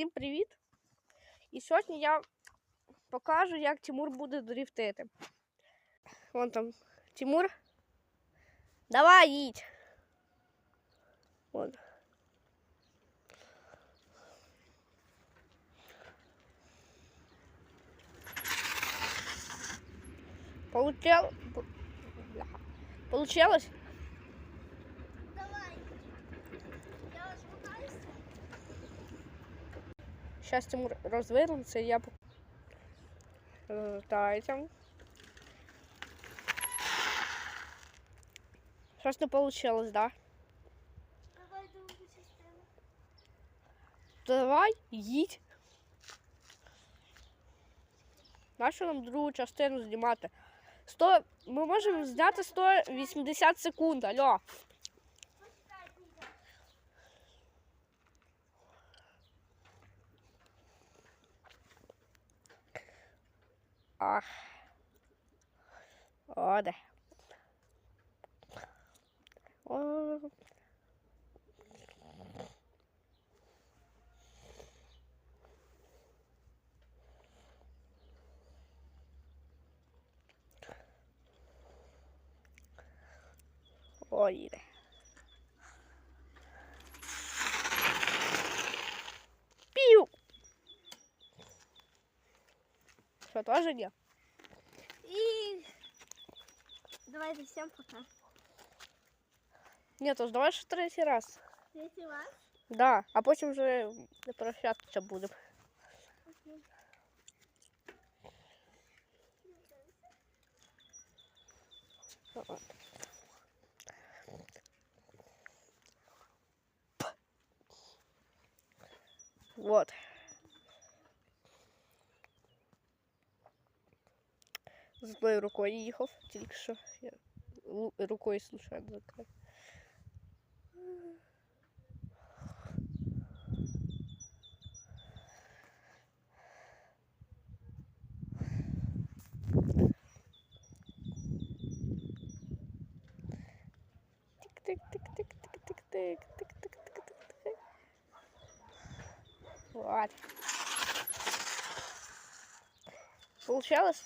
Всім привіт! І сьогодні я покажу, як Тимур буде дрифтити. Вон там Тимур. Давай їдь. Вон. Получал... по- Сейчас Тимур розвернеться, і я розвертається. Щось не получилось, да? Давай другу частину. Давай, їдь. Нащо нам другу частину знімати? 100... Ми можемо зняти 180 секунд, алло. Ó. Ora. Ó. Olha. Что, тоже нет? И давайте всем пока. Нет, уж давай же третий раз. Третий раз? Да, а потом уже прощаться будем. Okay. Вот. вот. з одною рукою їхав, тільки що я рукою случайно закрив. Тик-тик-тик-тик-тик-тик, тик-тик-тик-тик-тик. Вот. Получалось?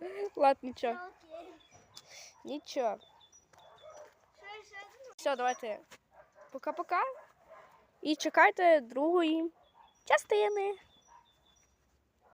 Ладно. Нічого. Ничего. Все, давайте. Пока-пока. І чекайте другої частини.